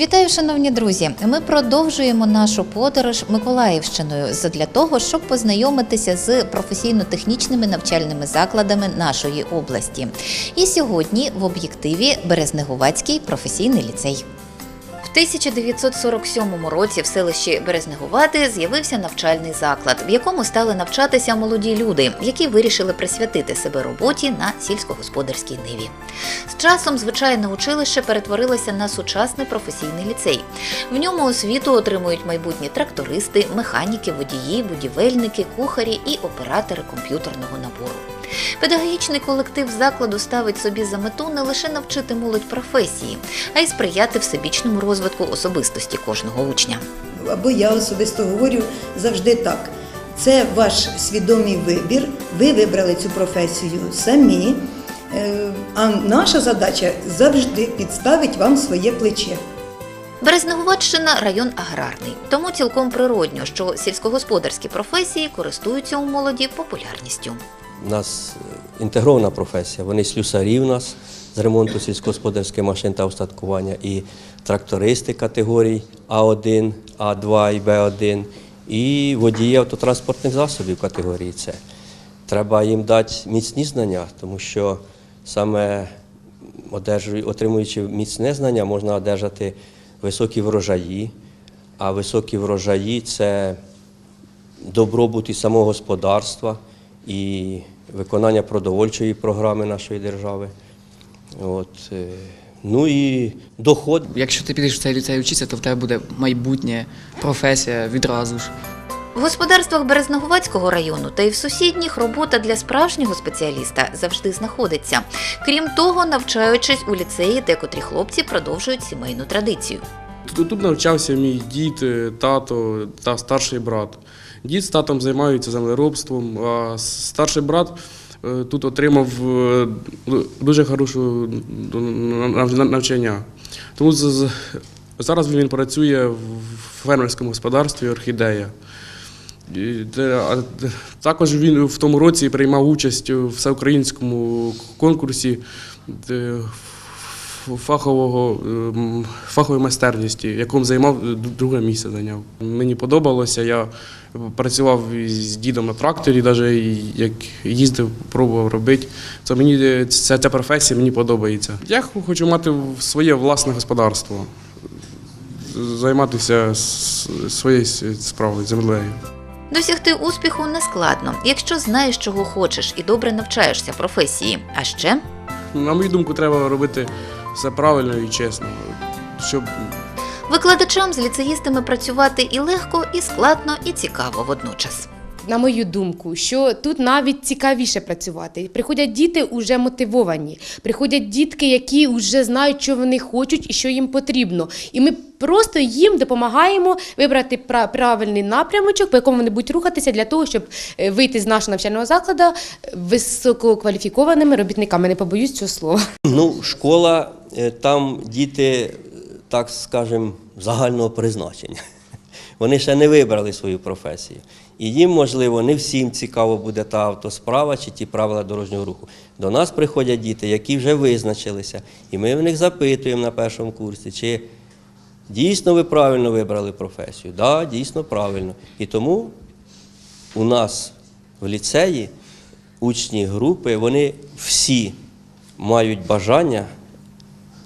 Вітаю, шановні друзі! Ми продовжуємо нашу подорож Миколаївщиною задля того, щоб познайомитися з професійно-технічними навчальними закладами нашої області. І сьогодні в об'єктиві Березнегувацький професійний ліцей. В 1947 році в селищі Березнегувати з'явився навчальний заклад, в якому стали навчатися молоді люди, які вирішили присвятити себе роботі на сільськогосподарській ниві. З часом звичайне училище перетворилося на сучасний професійний ліцей. В ньому освіту отримують майбутні трактористи, механіки, водії, будівельники, кухарі і оператори комп'ютерного набору. Педагогічний колектив закладу ставить собі за мету не лише навчити молодь професії, а й сприяти всебічному розвитку особистості кожного учня. або я особисто говорю завжди так. Це ваш свідомий вибір. Ви вибрали цю професію самі. Е, А наша задача завжди підставити вам своє плече. Березнегуватщина район аграрний, тому цілком природньо, що сільськогосподарські професії користуються у молоді популярністю. У нас е, інтегрована професія. Вони слюсарі у нас з ремонту сільськогосподарських машин та устаткування, і трактористи категорій А1, А2 і Б1, і водії автотранспортних засобів категорії С. Треба їм дати міцні знання, тому що саме отримуючи міцне знання, можна одержати високі врожаї, а високі врожаї це добробут і самого господарства, і виконання продовольчої програми нашої держави. От, е, ну і доход. Якщо ти підеш в цей ліцей вчитися, то в тебе буде майбутнє професія відразу ж. В господарствах Березнегувацького району та й в сусідніх робота для справжнього спеціаліста завжди знаходиться. Крім того, навчаючись у ліцеї, декотрі хлопці продовжують сімейну традицію. Тут, тут навчався мій дід, е, тато та старший брат. Дід з татом займаються землеробством, а старший брат е, тут отримав е, дуже хороше навчання. Тому зараз він працює в фермерському господарстві Орхідея. Також він в тому році приймав участь у всеукраїнському конкурсі фахового, ем, фахової майстерності, якому займав е, друге місце зайняв. Мені подобалося, я працював з дідом на тракторі, навіть як їздив, пробував робити. Це мені е, ця, ця професія мені подобається. Я хочу мати своє власне господарство, займатися своєю справою, землею. Досягти успіху не складно, якщо знаєш, чого хочеш і добре навчаєшся професії. А ще На мою думку, треба робити все правильно і чесно, щоб викладачам з ліцеїстами працювати і легко, і складно, і цікаво водночас. на мою думку, що тут навіть цікавіше працювати. Приходять діти уже мотивовані, приходять дітки, які вже знають, що вони хочуть і що їм потрібно. І ми просто їм допомагаємо вибрати пра- правильний напрямочок, по якому вони будуть рухатися для того, щоб е, вийти з нашого навчального закладу висококваліфікованими робітниками. Не побоюсь цього слова. Ну, школа, там діти, е, так скажемо, загального призначення. Вони ще не вибрали свою професію. І їм, можливо, не всім цікаво буде та автосправа чи ті правила дорожнього руху. До нас приходять діти, які вже визначилися, і ми в них запитуємо на першому курсі, чи дійсно ви правильно вибрали професію. Так, да, дійсно правильно. І тому у нас в ліцеї учні групи, вони всі мають бажання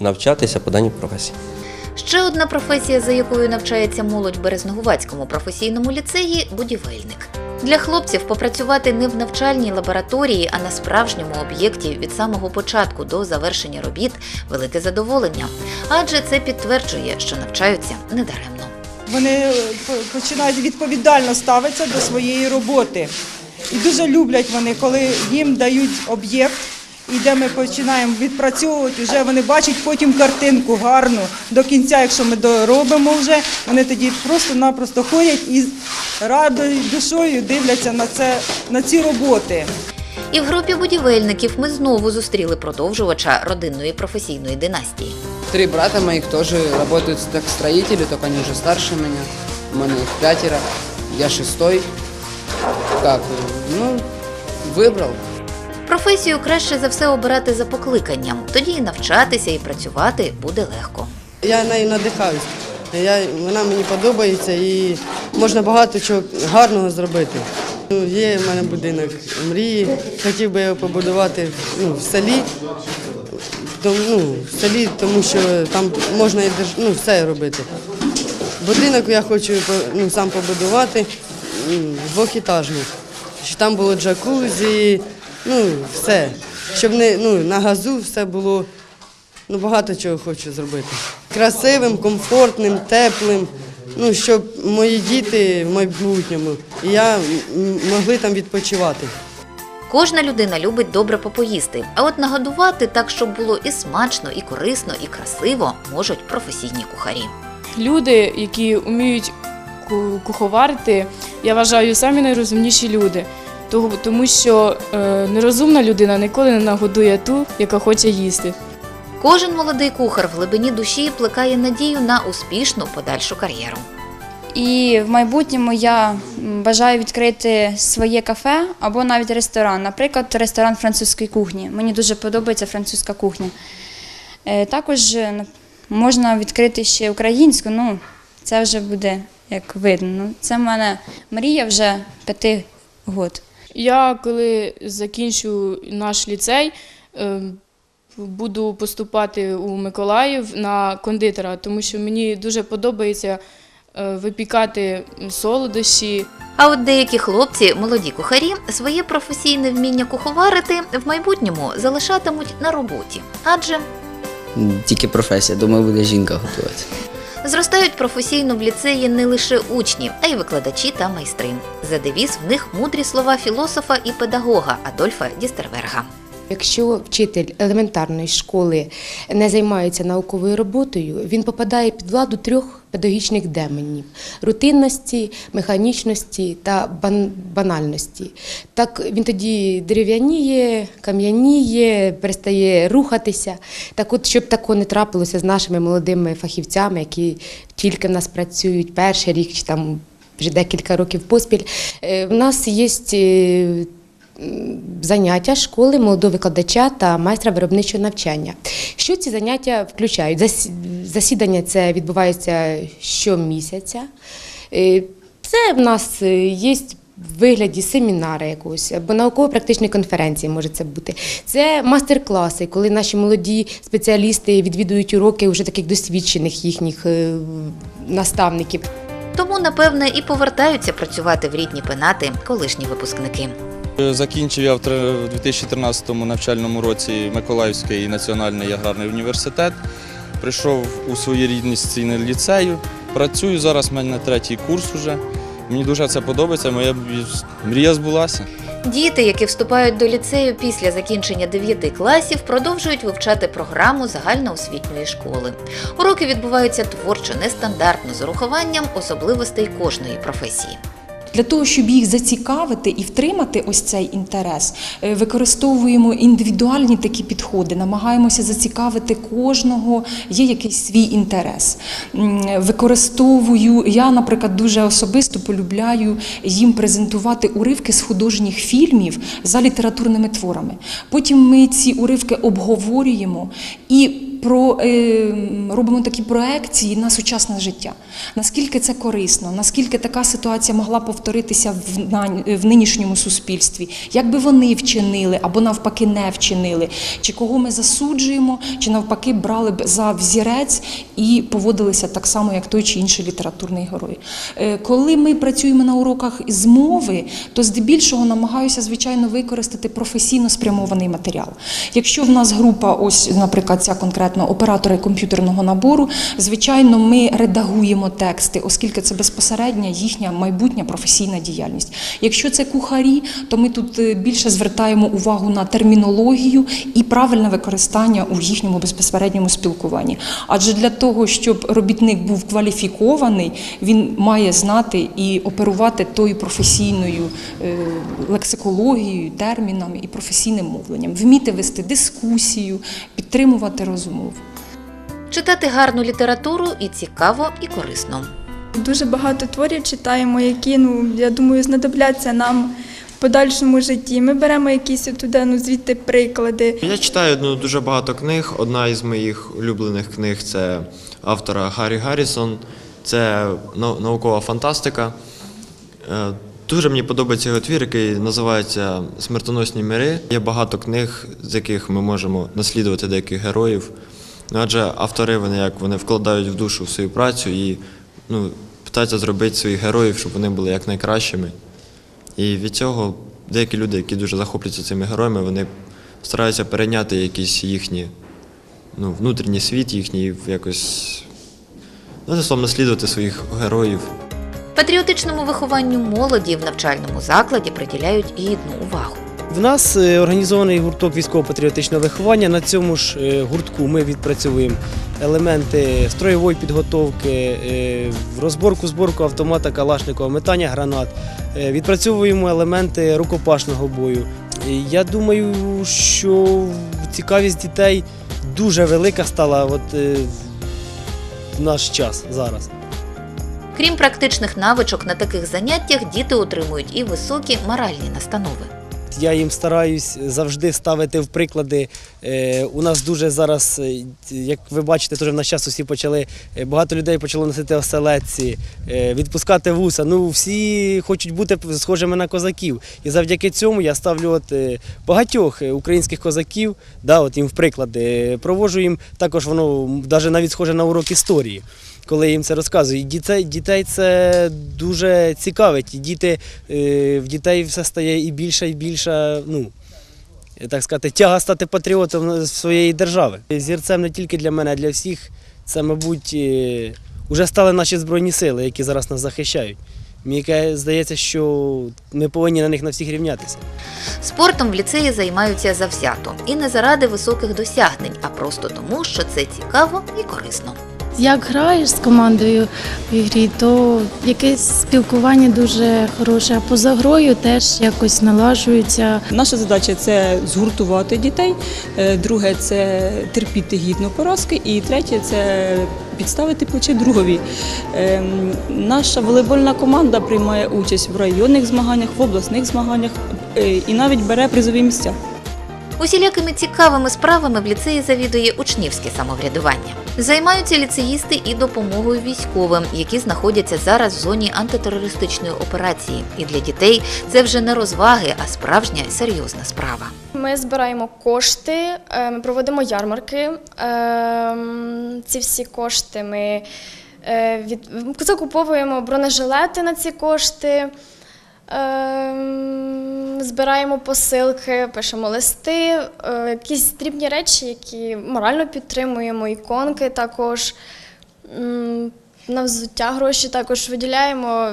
навчатися по даній професії. Ще одна професія, за якою навчається молодь в Березногувацькому професійному ліцеї будівельник. Для хлопців попрацювати не в навчальній лабораторії, а на справжньому об'єкті від самого початку до завершення робіт велике задоволення, адже це підтверджує, що навчаються недаремно. Вони е, починають відповідально ставитися до своєї роботи. І дуже люблять вони, коли їм дають об'єкт, і де ми починаємо відпрацьовувати, вже вони бачать потім картинку гарну до кінця, якщо ми доробимо вже, вони тоді просто-напросто ходять і радою душою дивляться на, це, на ці роботи. І в групі будівельників ми знову зустріли продовжувача родинної професійної династії. Три брата моих тоже работают как строители, только они уже старше меня. У меня их пятеро, я шестой. Как, ну, выбрал. Професію краще за все обирати за покликанням, тоді і навчатися, і працювати буде легко. Я нею надихаюсь. Я, вона мені подобається і можна багато чого гарного зробити. Ну, Є в мене будинок мрії. Хотів би його побудувати ну, в селі. Тому, ну, в селі, тому що там можна і ну, все робити. Будинок я хочу ну, сам побудувати двохітажний. Щоб там було джакузі, ну, все. Щоб не, ну, на газу все було. Ну, багато чого хочу зробити. Красивим, комфортним, теплим. Ну, щоб мої діти в майбутньому і я могли там відпочивати. Кожна людина любить добре попоїсти, а от нагодувати так, щоб було і смачно, і корисно, і красиво, можуть професійні кухарі. Люди, які вміють ку- куховарити, я вважаю, самі найрозумніші люди. Тому що е, нерозумна людина ніколи не нагодує ту, яка хоче їсти. Кожен молодий кухар в глибині душі плекає надію на успішну подальшу кар'єру. І в майбутньому я бажаю відкрити своє кафе або навіть ресторан, наприклад, ресторан французької кухні. Мені дуже подобається французька кухня. Е, Також е, можна відкрити ще українську, ну це вже буде як видно. Ну, це в мене мрія вже п'яти год. Я коли закінчу наш ліцей, е, буду поступати у Миколаїв на кондитера, тому що мені дуже подобається е, випікати солодощі. А от деякі хлопці, молоді кухарі, своє професійне вміння куховарити в майбутньому залишатимуть на роботі, адже Тільки професія, думаю, буде жінка готувати. Зростають професійно в ліцеї не лише учні, а й викладачі та майстри. За девіз в них мудрі слова філософа і педагога Адольфа Дістерверга. Якщо вчитель елементарної школи не займається науковою роботою, він попадає під владу трьох педагогічних демонів рутинності, механічності та бан- банальності. Так він тоді дерев'яніє, кам'яніє, перестає рухатися. Так от, щоб такого не трапилося з нашими молодими фахівцями, які тільки в нас працюють перший рік чи там вже декілька років поспіль, е, в нас є е, заняття школи молодого викладача та майстра виробничого навчання. Що ці заняття включають? Засідання це відбувається щомісяця. Е, Це в нас е, є в вигляді семінара якогось або науково-практичної конференції може це бути. Це мастер-класи, коли наші молоді спеціалісти відвідують уроки вже таких досвідчених їхніх е, наставників. Тому, напевне, і повертаються працювати в рідні пенати колишні випускники. Закінчив я в тре- в 2013 навчальному році Миколаївський національний аграрний університет. Прийшов у свої рідні стіни ліцею. Працюю зараз, в мене третій курс уже. Мені дуже це подобається, моя мрія збулася. Діти, які вступають до ліцею після закінчення 9 класів, продовжують вивчати програму загальноосвітньої школи. Уроки відбуваються творчо, нестандартно з урахуванням особливостей кожної професії. Для того, щоб їх зацікавити і втримати ось цей інтерес, е, використовуємо індивідуальні такі підходи, намагаємося зацікавити кожного, є якийсь свій інтерес. Використовую, я, наприклад, дуже особисто полюбляю їм презентувати уривки з художніх фільмів за літературними творами. Потім ми ці уривки обговорюємо і про, е, робимо такі проекції на сучасне життя. Наскільки це корисно, наскільки така ситуація могла повторитися в, нинішньому суспільстві, як би вони вчинили або навпаки не вчинили, чи кого ми засуджуємо, чи навпаки брали б за взірець і поводилися так само, як той чи інший літературний герой. Е, Коли ми працюємо на уроках з мови, то здебільшого намагаюся, звичайно, використати професійно спрямований матеріал. Якщо в нас група, ось, наприклад, ця конкретно оператори комп'ютерного набору, звичайно, ми редагуємо тексти, оскільки це безпосередня їхня майбутня професійна діяльність. Якщо це кухарі, то ми тут е, більше звертаємо увагу на термінологію і правильне використання у їхньому безпосередньому спілкуванні. Адже для того, щоб робітник був кваліфікований, він має знати і оперувати тою професійною е, лексикологією, термінами і професійним мовленням, вміти вести дискусію, підтримувати розмову. Читати гарну літературу і цікаво, і корисно. Дуже багато творів читаємо, які, ну, я думаю, знадобляться нам в подальшому житті. Ми беремо якісь туди, ну звідти приклади. Я читаю ну, дуже багато книг. Одна із моїх улюблених книг це автора Гаррі Гаррісон. Це наукова фантастика. Дуже мені подобається його твір, який називається Смертоносні мири. Є багато книг, з яких ми можемо наслідувати деяких героїв. Ну, адже автори вони як вони вкладають в душу свою працю і ну, питаються зробити своїх героїв, щоб вони були якнайкращими. І від цього деякі люди, які дуже захоплюються цими героями, вони стараються перейняти якісь їхні ну, внутрішній світ їхній, якось ну, словом, наслідувати своїх героїв. Патріотичному вихованню молоді в навчальному закладі приділяють гідну увагу. В нас е, організований гурток військово-патріотичного виховання. На цьому ж е, гуртку ми відпрацьовуємо елементи строєвої підготовки, е, розборку, зборку автомата Калашникова, метання гранат. Відпрацьовуємо елементи рукопашного бою. Я думаю, що цікавість дітей дуже велика стала от, в наш час зараз. Крім практичних навичок на таких заняттях, діти отримують і високі моральні настанови. Я їм стараюсь завжди ставити в приклади. Е, У нас дуже зараз, е, як ви бачите, в наш час усі почали, е, багато людей почало носити оселедці, відпускати вуса. Ну, всі хочуть бути схожими на козаків. І завдяки цьому я ставлю от багатьох українських козаків, да, от їм в приклади. Проводжу їм також воно навіть схоже на урок історії. Коли їм це розказую, дітей, дітей це дуже цікавить. Діти, е, в дітей все стає і більше, і більше, ну, так сказати, тяга стати патріотом своєї держави. Зірцем не тільки для мене, а для всіх. Це, мабуть, е, вже стали наші Збройні сили, які зараз нас захищають. Мені здається, що ми повинні на них на всіх рівнятися. Спортом в ліцеї займаються завзято і не заради високих досягнень, а просто тому, що це цікаво і корисно. Як граєш з командою в ігрі, то якесь спілкування дуже хороше, а поза грою теж якось налажується. Наша задача це згуртувати дітей. е, Друге це терпіти гідно поразки. І третє це підставити плече другові. Ем, Наша волейбольна команда приймає участь в районних змаганнях, в обласних змаганнях е, і навіть бере призові місця. Усілякими цікавими справами в ліцеї завідує учнівське самоврядування. Займаються ліцеїсти і допомогою військовим, які знаходяться зараз в зоні антитерористичної операції. І для дітей це вже не розваги, а справжня серйозна справа. Ми збираємо кошти, е, ми проводимо ярмарки. Ем, Ці всі кошти ми е, закуповуємо бронежилети на ці кошти. Ем, Збираємо посилки, пишемо листи, е, якісь дрібні речі, які морально підтримуємо, іконки також. На взуття гроші також виділяємо.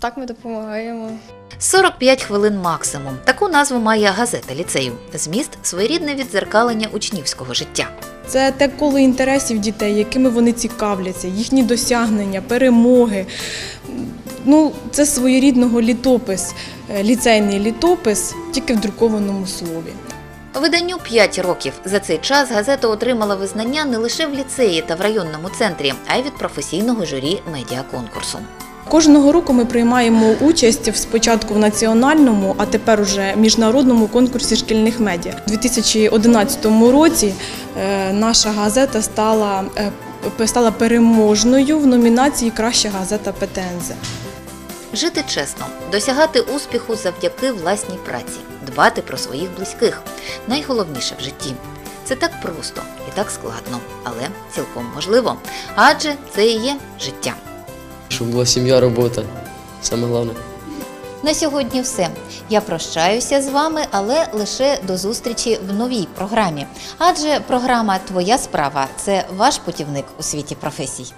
Так ми допомагаємо. 45 хвилин максимум. Таку назву має газета ліцею. Зміст своєрідне віддзеркалення учнівського життя. Це те коло інтересів дітей, якими вони цікавляться, їхні досягнення, перемоги. Ну, це своєрідного літопис, е, ліцейний літопис, тільки в друкованому слові. Виданню 5 років. За цей час газета отримала визнання не лише в ліцеї та в районному центрі, а й від професійного журі медіаконкурсу. Кожного року ми приймаємо участь спочатку в національному, а тепер уже міжнародному конкурсі шкільних медіа. У 2011 році е, наша газета стала, е, стала переможною в номінації Краща газета ПТНЗ. Жити чесно, досягати успіху завдяки власній праці, дбати про своїх близьких найголовніше в житті. Це так просто і так складно, але цілком можливо. Адже це і є життя. Щоб була сім'я, робота. Саме головне. На сьогодні все. Я прощаюся з вами, але лише до зустрічі в новій програмі. Адже програма Твоя справа це ваш путівник у світі професій.